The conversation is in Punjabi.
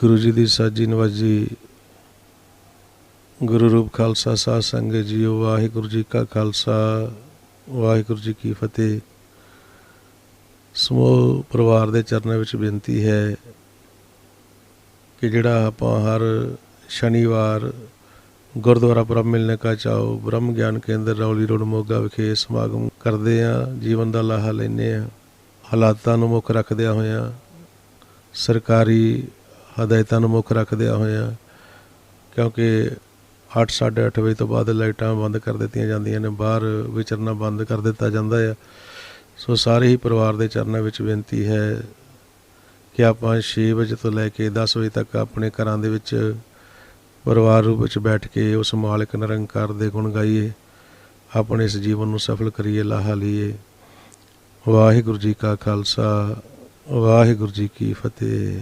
ਗੁਰੂ ਜੀ ਦੀ ਸਾਜੀ ਨਵਾਜੀ, ਗੁਰੂ ਰੂਪ ਖਾਲਸਾ ਸਾਧ ਸੰਗਤ ਜੀਓ ਵਾਹਿਗੁਰੂ ਜੀ ਕਾ ਖਾਲਸਾ, ਵਾਹਿਗੁਰੂ ਜੀ ਕੀ ਫਤਿਹ। ਸਮੂਹ ਪਰਿਵਾਰ ਦੇ ਚਰਨਾਂ ਵਿੱਚ ਬੇਨਤੀ ਹੈ ਕਿ ਜਿਹੜਾ ਆਪਾਂ ਹਰ ਸ਼ਨੀਵਾਰ ਗੁਰਦੁਆਰਾ ਬ੍ਰਹਮ ਮਿਲਨੇ ਕਾ ਚਾਓ ਬ੍ਰਹਮ ਗਿਆਨ ਕੇਂਦਰ ਰੌਲੀ ਰੋਡ ਮੋਗਾ ਵਿਖੇ ਸਮਾਗਮ ਕਰਦੇ ਆ ਜੀਵਨ ਦਾ ਲਾਹਾ ਲੈਨੇ ਆ ਹਾਲਾਤਾਂ ਨੂੰ ਮੁੱਖ ਰੱਖਦਿਆਂ ਹੋਇਆਂ, ਸਰਕਾਰੀ ਹਦਾਇਤਾਂ ਨੂੰ ਮੁੱਖ ਰੱਖਦਿਆਂ ਹੋਇਆਂ, ਕਿਉਂਕਿ 8:30 ਵਜੇ ਤੋਂ ਬਾਅਦ ਲਾਈਟਾਂ ਬੰਦ ਕਰ ਦਿੱਤੀਆਂ ਜਾਂਦੀਆਂ ਨੇ, ਬਾਹਰ ਵਿਚਰਨਾ ਬੰਦ ਕਰ ਦਿੱਤਾ ਜਾਂਦਾ ਆ। ਸੋ ਸਾਰੇ ਹੀ ਪਰਿਵਾਰ ਦੇ ਚਰਨਾਂ ਵਿੱਚ ਬੇਨਤੀ ਹੈ ਕਿ ਆਪਾਂ 6 ਵਜੇ ਤੋਂ ਲੈ ਕੇ 10 ਵਜੇ ਤੱਕ ਆਪਣੇ ਘਰਾਂ ਦੇ ਵਿੱਚ ਪਰਿਵਾਰ ਰੂਪ ਵਿੱਚ ਬੈਠ ਕੇ ਉਸ ਮਾਲਕ ਨਿਰੰਕਾਰ ਦੇ ਗੁਣ ਗਾਈਏ, ਆਪਣੇ ਇਸ ਜੀਵਨ ਨੂੰ ਸਫਲ ਕਰੀਏ, ਲਾਹਾ ਲਈਏ। ਵਾਹਿਗੁਰੂ ਜੀ ਕਾ ਖਾਲਸਾ, ਵਾਹਿਗੁਰੂ ਜੀ ਕੀ ਫਤਿਹ।